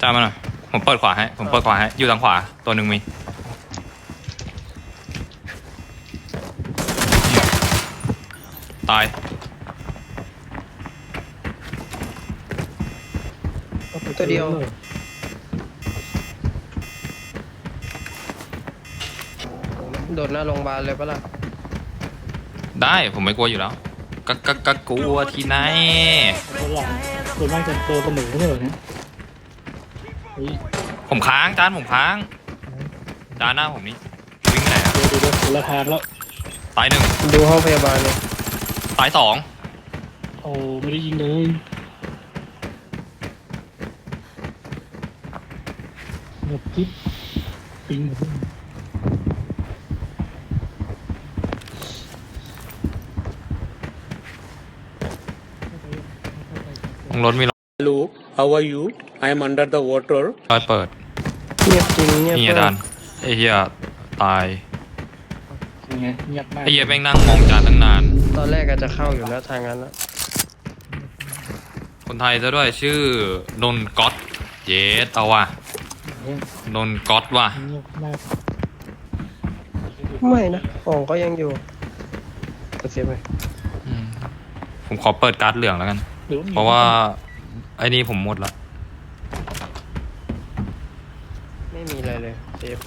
จ้ามาหน่อยผมเปิดขวาให้ ผมเปิดขวาให้ อยู่ทางขวา ตัวหนึ่งมี ตาย ตัวเดียว โดดหน้าโรงพยาบาลเลยปะล่ะ ได้ผมไม่กลัวอยู่แล้วก็ก็ก็กลัวที่ไหน ตัวหลังส่วนมากจะเจอเสมอไม่ใช่เหรอเนี่ยเฮ้ยผมค้างจานผมค้างจานหน้าผมนี่วิ่งไปไหนอะเดี๋ยวเดี๋ยวเดี๋ยวคนละทางแล้วตายหนึ่งดูห้องพยาบาลเลยตายสองโอ้ไม่ได้ยิงเลยเงียบกิ๊บปิงลงรถมีร Hello, how are you? I am under the water. อยเปิดเงียบจริงเงียบนี่ไงมากจานไอ้เหี้ยตายยังไงเงียบมากไอ้เหี้ยแม่งนั่งมองจานตั้งนาน ตอนแรกก็จะเข้าอยู่แล้วทางนั้นแล้วคนไทยซะด้วยชื่อนนก๊อตเยสเอาว่ะเงียบนนก๊อตว่ะเงียบมากไม่นะของก็ยังอยู่เปิดเสียงไหมอืมผมขอเปิดการ์ดเหลืองแล้วกันหรือมีเพราะว่า ไอ้นี่ผมหมดละไม่มีอะไรเลยเซฟ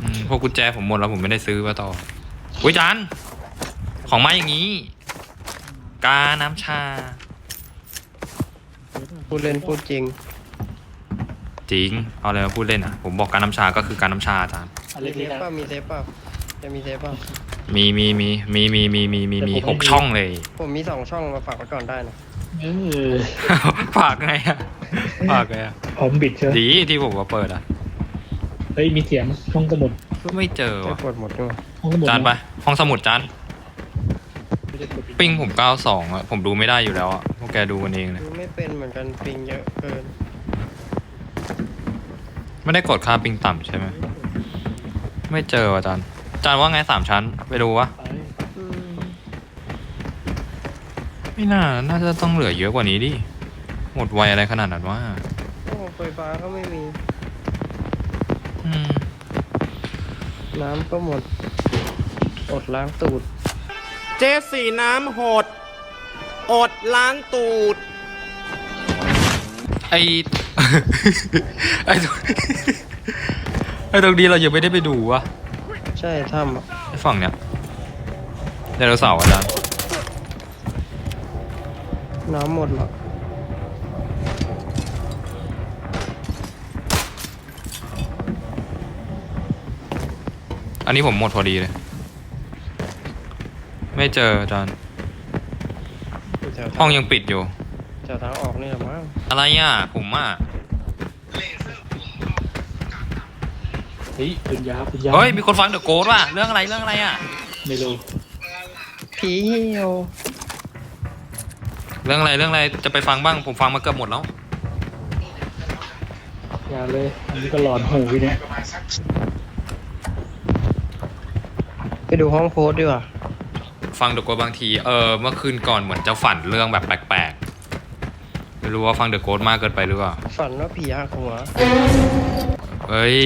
อืมพวกกุญแจผมหมดแล้วผมไม่ได้ซื้อมาต่ออุ้ยจานของมาอย่างนี้ กาน้ำชา พูดเล่นพูดจริง จริง เอาอะไรมาพูดเล่นอะ ผมบอกการน้ำชาก็คือการน้ำชาอาจารย์ อะไรมีเซนี่ฟนะเปล่ามีเซฟเปล่าจะมีเซฟเปล่ามีมีมีมีมีมีมีมีมีแต่ผมไม่หกมีช่องเลย ผมมีสองช่องมาฝากไว้ก่อนได้นะ เออฝากไงอะฝากไงอะพร้อมบิดเชียวดีที่ผมมาเปิดอะเฮ้ยมีเสียงห้องสมุดไม่เจอไม่ว่ะปวดหมดด้วยห้องสมุดจานไปห้องสมุดจานไม่ได้กดปิ้งผม92อะผมดูไม่ได้อยู่แล้วอะพวกแกดูกันเองเลยดูไม่เป็นเหมือนกันปิงเยอะเกินไม่ได้กดค่าปิ้งต่ำใช่ไหมไม่เจอว่ะจานจานว่าไงสามชั้นไปดูวะไปอืม ไม่น่า น่าจะต้องเหลือเยอะกว่านี้ดิ หมดไวอะไรขนาดนั้นวะโอ้ไฟฟ้าก็ไม่มี อืม น้ำก็หมด อดล้างตูด เจสีน้ำหด อดล้างตูด ไอ ไอตรงไอตรงนี้เรายังไม่ได้ไปดูวะใช่ถ้ำอะไอฝั่งเนี้ยไดโนเสาร์อาจารย์ น้ำหมดเหรออันนี้ผมหมดพอดีเลย ไม่เจออาจารย์อยู่แถวห้องยังปิดอยู่ แถวทางออกนี่แหละมั้งอะไรอะผมอะเฮ้ยปืนยาวปืนยาวเฮ้ยมีคนฟังเดอะโกดว่ะเรื่องอะไรเรื่องอะไรอะไม่รู้ผีเหี่ยว เรื่องอะไรเรื่องอะไรจะไปฟังบ้างผมฟังมาเกือบหมดแล้ว อย่าเลยอันนี้ก็หลอนหูพี่เนี่ยไปดูห้องโพสต์ดีกว่าฟังเดอะโกดบางทีเออเมื่อคืนก่อนเหมือนจะฝันเรื่องแบบแปลกๆไม่รู้ว่าฟังเดอะโกดมากเกินไปหรือเปล่าฝันว่าผีหักหัวเฮ้ย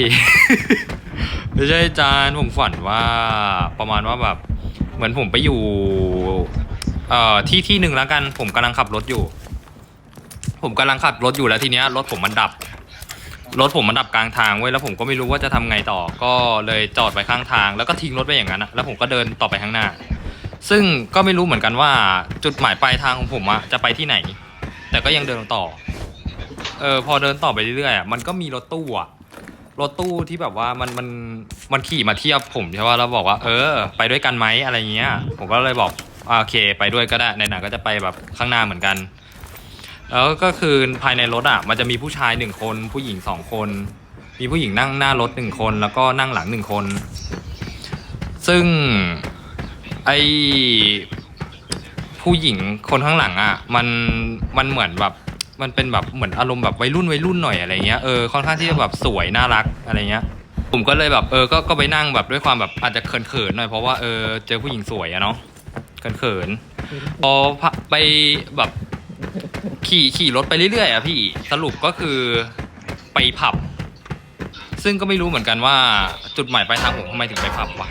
ไม่ใช่อาจารย์ผมฝันว่าประมาณว่าแบบ เหมือนผมไปอยู่ เอ่อที่ที่หนึ่งแล้วกัน ผมกำลังขับรถอยู่ ผมกำลังขับรถอยู่แล้วทีเนี้ยรถผมมันดับ รถผมมันดับกลางทางเว้ยแล้วผมก็ไม่รู้ว่าจะทำไงต่อ ก็เลยจอดไว้ข้างทาง แล้วก็ทิ้งรถไว้อย่างนั้นอะแล้วผมก็เดินต่อไปข้างหน้า ซึ่งก็ไม่รู้เหมือนกันว่าจุดหมายปลายทางของผมอะจะไปที่ไหน แต่ก็ยังเดินต่อ เออพอเดินต่อไปเรื่อยๆอะมันก็มีรถตู้อะรถตู้ที่แบบว่ามันมันมันขี่มาเทียบผมใช่ป่ะแล้วบอกว่าเออ ไปด้วยกันไหมอะไรเงี้ย ผมก็เลยบอก โอเค ไปด้วยก็ได้ในหนังก็จะไปแบบข้างหน้าเหมือนกัน แล้วก็คือภายในรถอะ มันจะมีผู้ชายหนึ่งคน ผู้หญิงสองคน มีผู้หญิงนั่งหน้ารถหนึ่งคน แล้วก็นั่งหลังหนึ่งคน ซึ่งไอผู้หญิงคนข้างหลังอะ มันมันเหมือนแบบมันเป็นแบบเหมือนอารมณ์แบบวัยรุ่นวัยรุ่นหน่อยอะไรเงี้ยเออค่อนข้างที่จะแบบสวยน่ารักอะไรเงี้ยผมก็เลยแบบเออก็ก็ไปนั่งแบบด้วยความแบบอาจจะเขินๆหน่อยเพราะว่าเออเจอผู้หญิงสวยอะเนาะ เขินๆพอพะไปแบบขี่ขี่รถไปเรื่อยๆอะพี่สรุปก็คือไปผับ ซึ่งก็ไม่รู้เหมือนกันว่าจุดหมายปลายทางผมทำไมถึงไปผับวะ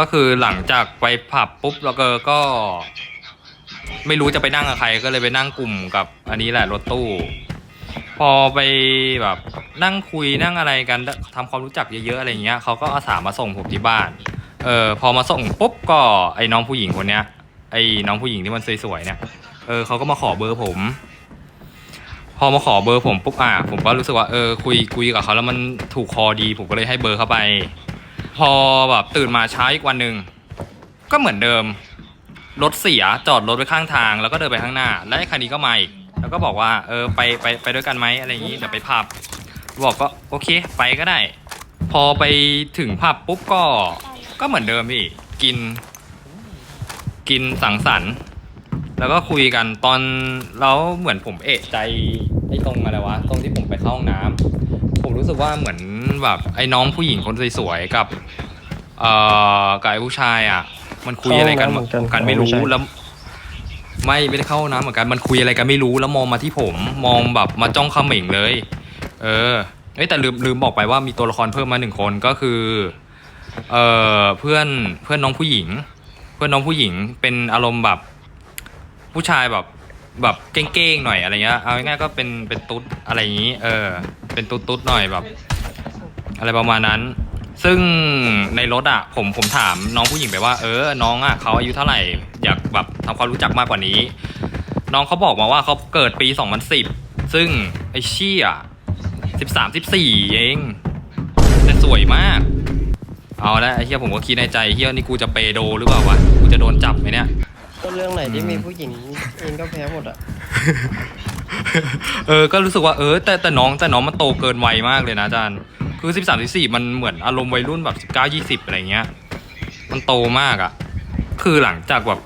ก็คือหลังจากไปผับปุ๊บแล้วก็ก็ ไม่รู้จะไปนั่งกับใคร ก็เลยไปนั่งกลุ่มกับอันนี้แหละรถตู้ พอไปแบบนั่งคุยนั่งอะไรกันทำความรู้จักเยอะๆอะไรเงี้ยเขาก็อาสามาส่งผมที่บ้านเออพอมาส่งปุ๊บก็ไอ้น้องผู้หญิงคนเนี้ย ไอ้น้องผู้หญิงที่มันสวยๆเนี่ยเออเขาก็มาขอเบอร์ผม พอมาขอเบอร์ผมปุ๊บอะผมก็รู้สึกว่าเออคุยคุยกับเขาแล้วมันถูกคอดีผมก็เลยให้เบอร์เข้าไป พอแบบตื่นมาเช้าอีกวันหนึ่งก็เหมือนเดิมรถเสียจอดรถไว้ข้างทาง แล้วก็เดินไปข้างหน้า แล้วไอ้คันนี้ก็มาอีกแล้วก็บอกว่าเออไปไปไปด้วยกันไหมอะไรอย่างนี้เดี๋ยวไปผับบอกก็โอเคไปก็ได้ พอไปถึงผับปุ๊บก็ก็เหมือนเดิมพี่กิน กินสังสรรค์ แล้วก็คุยกันตอนแล้วเหมือนผมเอะใจไอ้ตรงอะไรวะตรงที่ผมไปเข้าห้องน้ำผมรู้สึกว่าเหมือนแบบไอ้น้องผู้หญิงคนสวยๆกับเอ่อกับไอ้ผู้ชายอะ มันคุยอะไรกันเข้าห้องน้ำเหมือนกันกันไม่อ๋อไม่รู้ใช่แล้วไม่ไม่ได้เข้าห้องน้ำเหมือนกันมันคุยอะไรกันไม่รู้แล้วมองมาที่ผมมองแบบมาจ้องเขม่งเลย เออเอ้ยแต่ลืมลืมบอกไปว่ามีตัวละครเพิ่มมาหนึ่งคนก็คือ เออเพื่อนเพื่อนน้องผู้หญิง เพื่อนน้องผู้หญิงเป็นอารมณ์แบบ ผู้ชายแบบแบบเก้งๆหน่อยอะไรเงี้ยเอาง่ายๆก็เป็นเป็นตุ๊ดอะไรอย่างนี้ เออ เป็นตุ๊ดตุ๊ดๆหน่อยแบบ อะไรประมาณนั้น ซึ่งในรถอะ ผมผมถามน้องผู้หญิงไปว่า เออ น้องอะเขาอายุเท่าไหร่ อยากแบบทำความรู้จักมากกว่านี้ น้องเขาบอกมาว่าเขาเกิดปี 2010 ซึ่งไอ้เชี่ย13 14 เอง แต่สวยมาก เอาละไอ้เฮียผมก็คิดในใจเฮียนี่กูจะเปโดหรือเปล่าวะกูจะโดนจับไหมเนี่ย ก็เรื่องไหนที่อืมมีผู้หญิงเองก็แพ้หมดอะเออ ก็รู้สึกว่าเออ แต่แต่น้องแต่น้องมันโตเกินวัยมากเลยนะอาจารย์ คือสิบสามสิบสี่มันเหมือนอารมณ์วัยรุ่นแบบสิบเก้ายี่สิบอะไรเงี้ย มันโตมากอะ่ะ คือหลังจากแบบ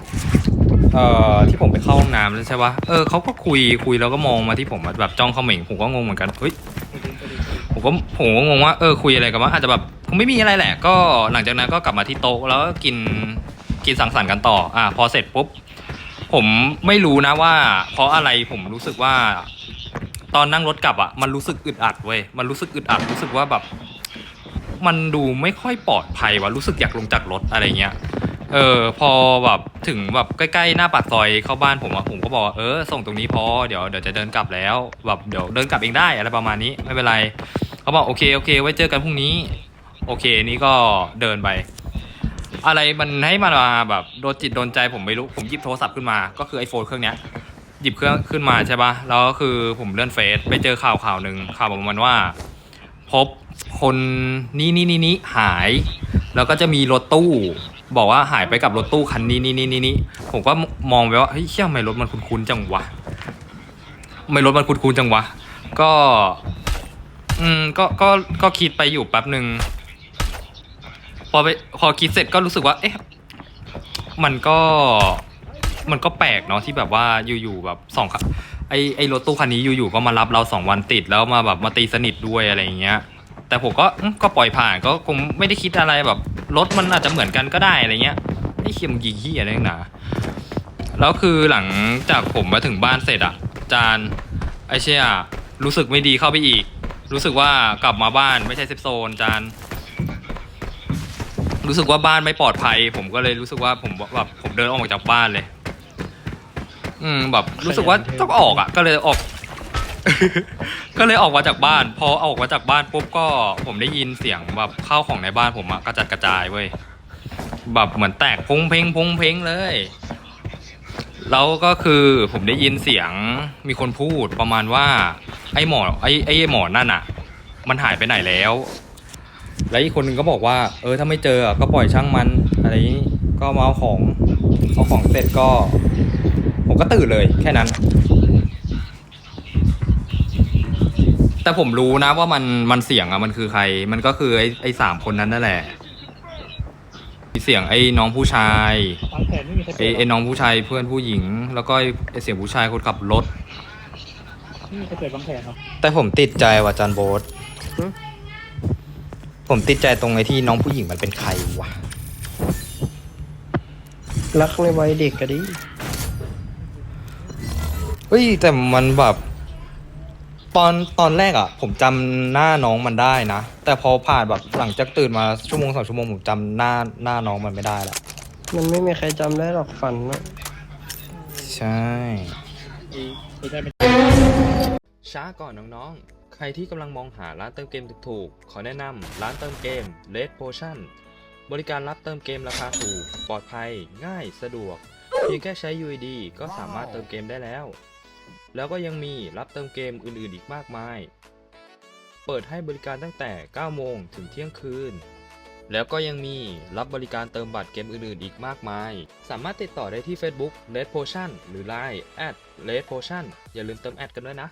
เอ่อที่ผมไปเข้าห้องน้ำแล้วใช่ปะเออเขาก็คุยคุยแล้วก็มองมาที่ผมอะแบบจ้องเขม่งผมก็งงเหมือนกันเฮ้ยผมก็ผมก็งงว่าเออคุยอะไรกันวะอาจจะแบบ คงไม่มีอะไรแหละ ก็หลังจากนั้นก็กลับมาที่โต๊ะแล้วก็กินกินสังสรรค์กันต่อ อะพอเสร็จปุ๊บ ผมไม่รู้นะว่า เพราะอะไรผมรู้สึกว่า ตอนนั่งรถกลับอะมันรู้สึกอึดอัดเว้ยมันรู้สึกอึดอัดรู้สึกว่าแบบ มันดูไม่ค่อยปลอดภัยวะรู้สึกอยากลงจากรถอะไรเงี้ยเออพอแบบถึงแบบใกล้ๆหน้าปากซอยเข้าบ้านผมอะผมก็บอกว่าเออส่งตรงนี้พอเดี๋ยวเดี๋ยวจะเดินกลับแล้วแบบเดี๋ยวเดินกลับเองได้อะไรประมาณนี้ไม่เป็นไรเขาบอกโอเคโอเค ไว้เจอกันพรุ่งนี้ โอเคนี่ก็เดินไป อะไรมันให้มันมาแบบโดนจิตโดนใจผมไม่รู้ผมหยิบโทรศัพท์ขึ้นมาก็คือไอโฟนเครื่องเนี้ยหยิบเครื่องขึ้นมาใช่ปะแล้วก็คือผมเลื่อนเฟซไปเจอข่าวข่าวหนึ่งข่าวประมาณว่า พบคนนี้นี่นี่นี่หาย แล้วก็จะมีรถตู้ บอกว่าหายไปกับรถตู้คันนี้นี่นี่นี่นี่ผมก็มองไปว่าเฮ้ยเชี่ยทำไมรถมันคุ้นๆจังวะไม่รถมันคุ้นๆจังวะ ก็ อืมก็ก็ก็คิดไปอยู่แป๊บหนึ่ง พอไปพอคิดเสร็จก็รู้สึกว่า เอ๊ะ มันก็ มันก็แปลกเนาะที่แบบว่าอยู่ๆแบบสองคันไอไอรถตู้คันนี้อยู่ๆก็มารับเราสองวันติดแล้วมาแบบมาตีสนิทด้วยอะไรอย่างเงี้ย แต่ผมก็อืมก็ปล่อยผ่านก็คงไม่ได้คิดอะไรแบบรถมันอาจจะเหมือนกันก็ได้อะไรเงี้ยไอเคียมยิงขี้อะไรนักหนาแล้วคือหลังจากผมมาถึงบ้านเสร็จอะจานไอเชี่ยรู้สึกไม่ดีเข้าไปอีก รู้สึกว่ากลับมาบ้านไม่ใช่เซฟโซนจาน รู้สึกว่าบ้านไม่ปลอดภัย ผมก็เลยรู้สึกว่าผมแบบผมเดินออกมาจากบ้านเลย อืมแบบรู้สึกว่าต้องออกอะ ก็เลยออก ก็เลยออกมาจากบ้าน พอออกมาจากบ้านปุ๊บก็ ผมได้ยินเสียงแบบข้าวของในบ้านผมอะกระจัดกระจายเว้ยแบบเหมือนแตกพงเพงพงเพงเลย แล้วก็คือผมได้ยินเสียงมีคนพูดประมาณว่า ไอ้หมอไอ้ไอ้หมอนั่นอะมันหายไปไหนแล้ว แล้วอีกคนหนึ่งก็บอกว่า เออถ้าไม่เจออะก็ปล่อยช่างมันอะไรอย่างนี้ก็มาเอาของเอาของเสร็จก็ ผมก็ตื่นเลยแค่นั้น แต่ผมรู้นะว่ามันมันเสียงอะมันคือใคร มันก็คือไอ้ไอ้สามคนนั้นนั่นแหละเสียงไอ้น้องผู้ชายวางแผนไม่มีใครไอ้เปิดหรไอ้อกน้องผู้ชายเพื่อนผู้หญิง แล้วก็ไอ้ไอ้เสียงผู้ชายคนขับรถไม่มีใครเปิดวางแผนหรอกแต่ผมติดใจว่ะจันโบสหึ ผมติดใจตรงไอ้ที่น้องผู้หญิงมันเป็นใครวะ รักในวัยเด็กก็ดีเฮ้ยแต่มันแบบ ตอนตอนแรกอะ ผมจำหน้าน้องมันได้นะ แต่พอผ่านแบบหลังจากตื่นมาชั่วโมงสองชั่วโมงผมจำหน้าหน้าน้องมันไม่ได้ละมันไม่มีใครจำได้หรอกฝันนะใช่อีไม่ได้เป็นช้าก่อนน้องๆใค รที่กำลังมองหาร้านเติมเกมถูกๆ ขอแนะนำร้านเติมเกม Red Potion บริการรับเติมเกมราคาถูก ปลอดภัย ง่าย สะดวก เพียงแค่ใช้ UID ก็สามารถเติมเกมได้แล้ว แล้วก็ยังมีรับเติมเกมอื่นๆ อีกมากมาย เปิดให้บริการตั้งแต่ 9 โมงถึงเที่ยงคืน แล้วก็ยังมีรับบริการเติมบัตรเกมอื่นๆ อีกมากมาย สามารถติดต่อได้ที่ Facebook Red Potion หรือ Line Red Potion อย่าลืมเติมแอดกันด้วยนะ